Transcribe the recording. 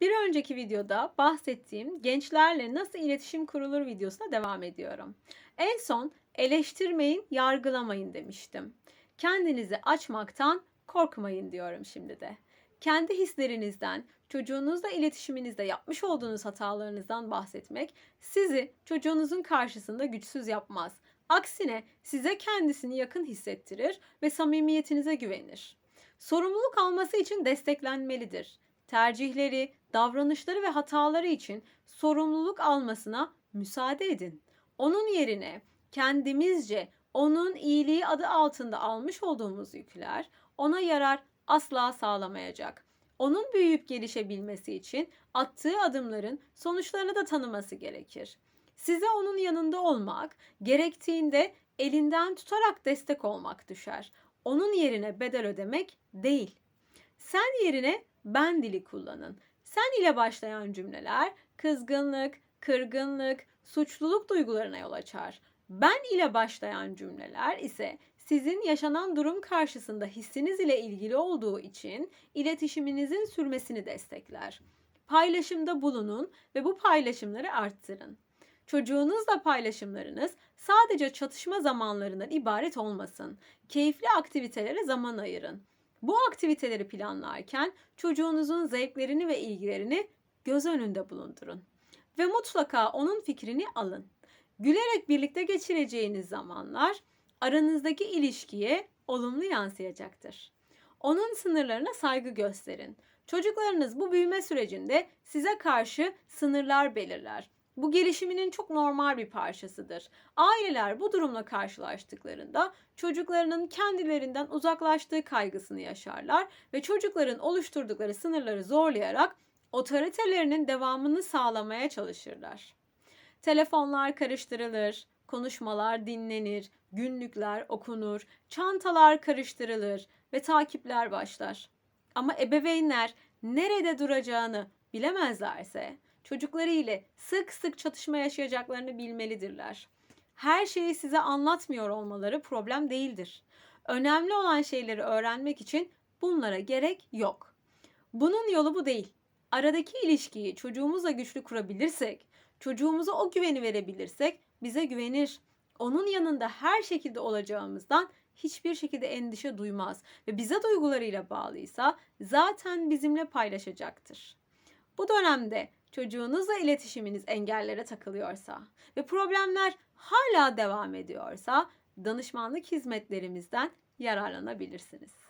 Bir önceki videoda bahsettiğim gençlerle nasıl iletişim kurulur videosuna devam ediyorum. En son eleştirmeyin, yargılamayın demiştim. Kendinizi açmaktan korkmayın diyorum şimdi de. Kendi hislerinizden, çocuğunuzla iletişiminizde yapmış olduğunuz hatalarınızdan bahsetmek sizi çocuğunuzun karşısında güçsüz yapmaz. Aksine size kendisini yakın hissettirir ve samimiyetinize güvenir. Sorumluluk alması için desteklenmelidir. Tercihleri, davranışları ve hataları için sorumluluk almasına müsaade edin. Onun yerine kendimizce onun iyiliği adı altında almış olduğumuz yükler ona yarar asla sağlamayacak. Onun büyüyüp gelişebilmesi için attığı adımların sonuçlarını da tanıması gerekir. Size onun yanında olmak, gerektiğinde elinden tutarak destek olmak düşer. Onun yerine bedel ödemek değil. Sen yerine ben dili kullanın. Sen ile başlayan cümleler kızgınlık, kırgınlık, suçluluk duygularına yol açar. Ben ile başlayan cümleler ise sizin yaşanan durum karşısında hissiniz ile ilgili olduğu için iletişiminizin sürmesini destekler. Paylaşımda bulunun ve bu paylaşımları arttırın. Çocuğunuzla paylaşımlarınız sadece çatışma zamanlarından ibaret olmasın. Keyifli aktivitelere zaman ayırın. Bu aktiviteleri planlarken çocuğunuzun zevklerini ve ilgilerini göz önünde bulundurun. Ve mutlaka onun fikrini alın. Gülerek birlikte geçireceğiniz zamanlar aranızdaki ilişkiye olumlu yansıyacaktır. Onun sınırlarına saygı gösterin. Çocuklarınız bu büyüme sürecinde size karşı sınırlar belirler. Bu gelişiminin çok normal bir parçasıdır. Aileler bu durumla karşılaştıklarında çocuklarının kendilerinden uzaklaştığı kaygısını yaşarlar ve çocukların oluşturdukları sınırları zorlayarak otoritelerinin devamını sağlamaya çalışırlar. Telefonlar karıştırılır, konuşmalar dinlenir, günlükler okunur, çantalar karıştırılır ve takipler başlar. Ama ebeveynler nerede duracağını bilemezlerse çocukları ile sık sık çatışma yaşayacaklarını bilmelidirler. Her şeyi size anlatmıyor olmaları problem değildir. Önemli olan şeyleri öğrenmek için bunlara gerek yok. Bunun yolu bu değil. Aradaki ilişkiyi çocuğumuzla güçlü kurabilirsek, çocuğumuza o güveni verebilirsek bize güvenir. Onun yanında her şekilde olacağımızdan hiçbir şekilde endişe duymaz ve bize duygularıyla bağlıysa zaten bizimle paylaşacaktır. Bu dönemde çocuğunuzla iletişiminiz engellere takılıyorsa ve problemler hala devam ediyorsa danışmanlık hizmetlerimizden yararlanabilirsiniz.